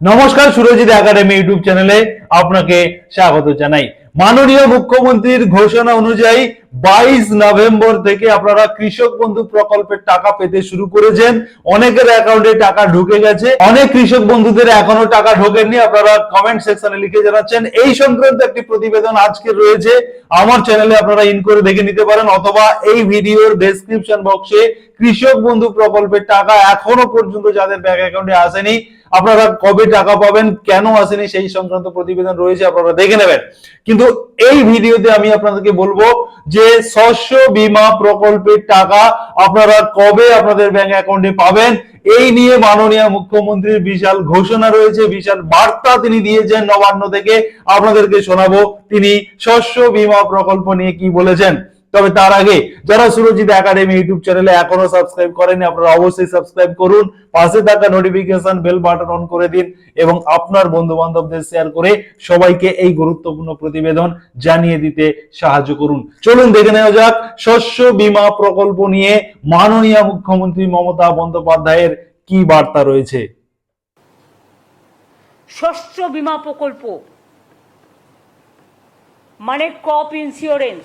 নমস্কার Surajit academy YouTube চ্যানেলে আপনাকে স্বাগত জানাই। মাননীয় মুখ্যমন্ত্রীর ঘোষণা অনুযায়ী বাইশ নভেম্বর থেকে আপনারা কৃষক বন্ধু প্রকল্পের টাকা পেতে শুরু করেছেন। অনেকের অ্যাকাউন্টে টাকা ঢুকে গেছে। অনেক কৃষক বন্ধুদের এখনও টাকা ঢোকেননি। আপনারা কমেন্ট সেকশনে লিখে জানাচ্ছেন। এই সংক্রান্ত একটি প্রতিবেদন আজকে রয়েছে। আমার চ্যানেলে আপনারা ইন করে দেখে নিতে পারেন অথবা এই ভিডিওর ডেসক্রিপশন বক্সে কৃষক বন্ধু প্রকল্পের টাকা এখনও পর্যন্ত যাদের ব্যাংক অ্যাকাউন্টে আসেনি আপনারা কবে টাকা পাবেন, কেন আসেনি, সেই সংক্রান্ত প্রতিবেদন রয়েছে, আপনারা দেখে নেবেন। কিন্তু এই ভিডিওতে আমি আপনাদেরকে বলব যে শস্য বীমা প্রকল্পের টাকা আপনারা কবে আপনাদের ব্যাংক অ্যাকাউন্টে পাবেন, এই নিয়ে মাননীয় মুখ্যমন্ত্রীর বিশাল ঘোষণা রয়েছে, বিশাল বার্তা তিনি দিয়েছেন নবান্ন থেকে। আপনাদেরকে শোনাবো তিনি শস্য বীমা প্রকল্প নিয়ে কি বলেছেন। তবে তার আগে যারা সুরজিৎ একাডেমি ইউটিউব চ্যানেলে এখনও সাবস্ক্রাইব করেনি আপনারা অবশ্যই সাবস্ক্রাইব করুন, পাশে থাকা নোটিফিকেশন বেল বাটন অন করে দিন এবং আপনার বন্ধু বান্ধবদের শেয়ার করে সবাইকে এই গুরুত্বপূর্ণ প্রতিবেদন জানিয়ে দিতে সাহায্য করুন। চলুন দেখে নেওয়া যাক, শস্য বীমা প্রকল্প নিয়ে মাননীয় মুখ্যমন্ত্রী মমতা বন্দ্যোপাধ্যায়ের কি বার্তা রয়েছে? শস্য বীমা প্রকল্প মানে ক্রপ ইন্স্যুরেন্স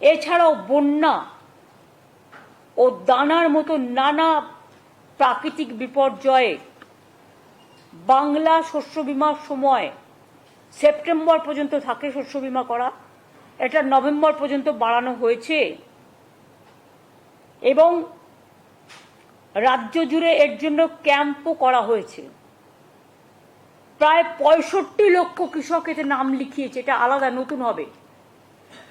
এছাড়াও বন্যা ও দানার মতো নানা প্রাকৃতিক বিপর্যয়ে বাংলা শস্য বিমার সময় সেপ্টেম্বর পর্যন্ত থাকে শস্য বিমা করা। এটা নভেম্বর পর্যন্ত বাড়ানো হয়েছে। এবং রাজ্য জুড়ে এর জন্য ক্যাম্পও করা হয়েছে। প্রায় পঁয়ষট্টি লক্ষ কৃষক এতে নাম লিখিয়েছে। এটা আলাদা, নতুন হবে।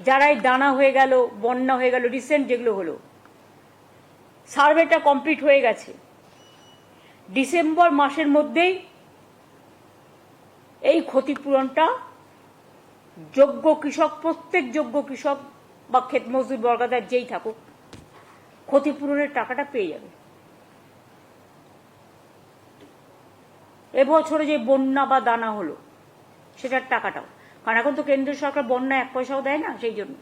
যারা দানা হয়ে গেল, বন্যা হয়ে গেল রিসেন্ট যেগুলো হলো সার্ভেটা কমপ্লিট হয়ে গেছে। ডিসেম্বর মাসের মধ্যেই এই ক্ষতিপূরণটা যোগ্য কৃষক, প্রত্যেক যোগ্য কৃষক বা ক্ষেত মজদুর বর্গাদার যেই থাকুক, ক্ষতিপূরণের টাকাটা পেয়ে যাবে। এবছরে যে বন্যা বা দানা হলো, সেটার টাকাটাও। কারণ এখন তো কেন্দ্রীয় সরকার বন্যা এক পয়সাও দেয় না সেই জন্য।